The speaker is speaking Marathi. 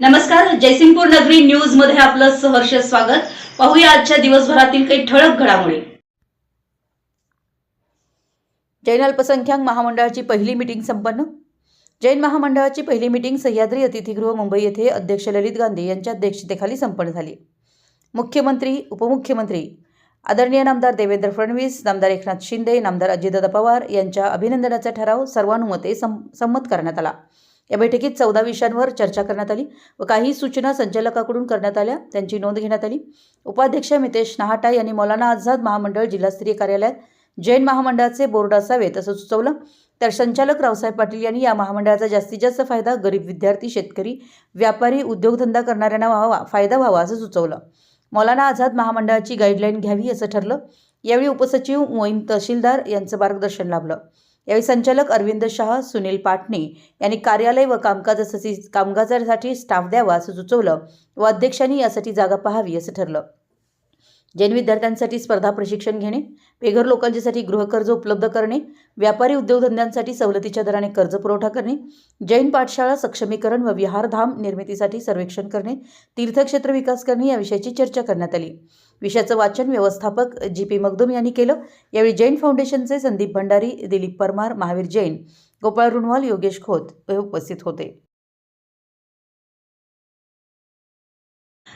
नमस्कार जयसिंगपूर नगरी न्यूजमध्ये आपलं सहर्ष स्वागत. पाहूया आजच्या दिवसभरातील काही ठळक घडामोडी. जैन अल्पसंख्याक महामंडळाची पहिली मीटिंग संपन्न. जैन महामंडळाची पहिली मिटिंग सह्याद्री अतिथीगृह मुंबई येथे अध्यक्ष ललित गांधी यांच्या अध्यक्षतेखाली संपन्न झाली. मुख्यमंत्री उपमुख्यमंत्री आदरणीय नामदार देवेंद्र फडणवीस नामदार एकनाथ शिंदे नामदार अजितदादा पवार यांच्या अभिनंदनाचा ठराव सर्वानुमते सं संमत करण्यात आला. या बैठकीत चौदा विषयांवर चर्चा करण्यात आली व काही सूचना संचालकाकडून करण्यात आल्या. त्यांची नोंद घेण्यात आली. उपाध्यक्ष मितेश नाहाटा यांनी मौलाना आझाद महामंडळ जिल्हास्तरीय कार्यालयात जैन महामंडळाचे बोर्ड असावेत असं सुचवलं. तर संचालक रावसाहेब पाटील यांनी या महामंडळाचा जास्तीत जास्त फायदा गरीब विद्यार्थी शेतकरी व्यापारी उद्योगधंदा करणाऱ्यांना व्हावा फायदा व्हावा असं सुचवलं. मौलाना आझाद महामंडळाची गाईडलाईन घ्यावी असं ठरलं. यावेळी उपसचिव मोईन तहसीलदार यांचं मार्गदर्शन लाभलं. यावेळी संचालक अरविंद शाह सुनील पाटणे यांनी कार्यालय व कामकाजासाठी कामकाजासाठी स्टाफ द्यावा असं सुचवलं व अध्यक्षांनी यासाठी जागा पाहावी असं ठरलं. जैन विद्यार्थ्यांसाठी स्पर्धा प्रशिक्षण घेणे बेघर लोकांच्यासाठी गृहकर्ज उपलब्ध करणे व्यापारी उद्योगधंद्यांसाठी सवलतीच्या दराने कर्ज पुरवठा करणे जैन पाठशाळा सक्षमीकरण व विहारधाम निर्मितीसाठी सर्वेक्षण करणे तीर्थक्षेत्र विकास करणे याविषयीची चर्चा करण्यात आली. विषयाचं वाचन व्यवस्थापक जी पी मगदुम यांनी केलं. यावेळी जैन फाउंडेशनचे संदीप भंडारी दिलीप परमार महावीर जैन गोपाळ रुणवाल योगेश खोत हे उपस्थित होते.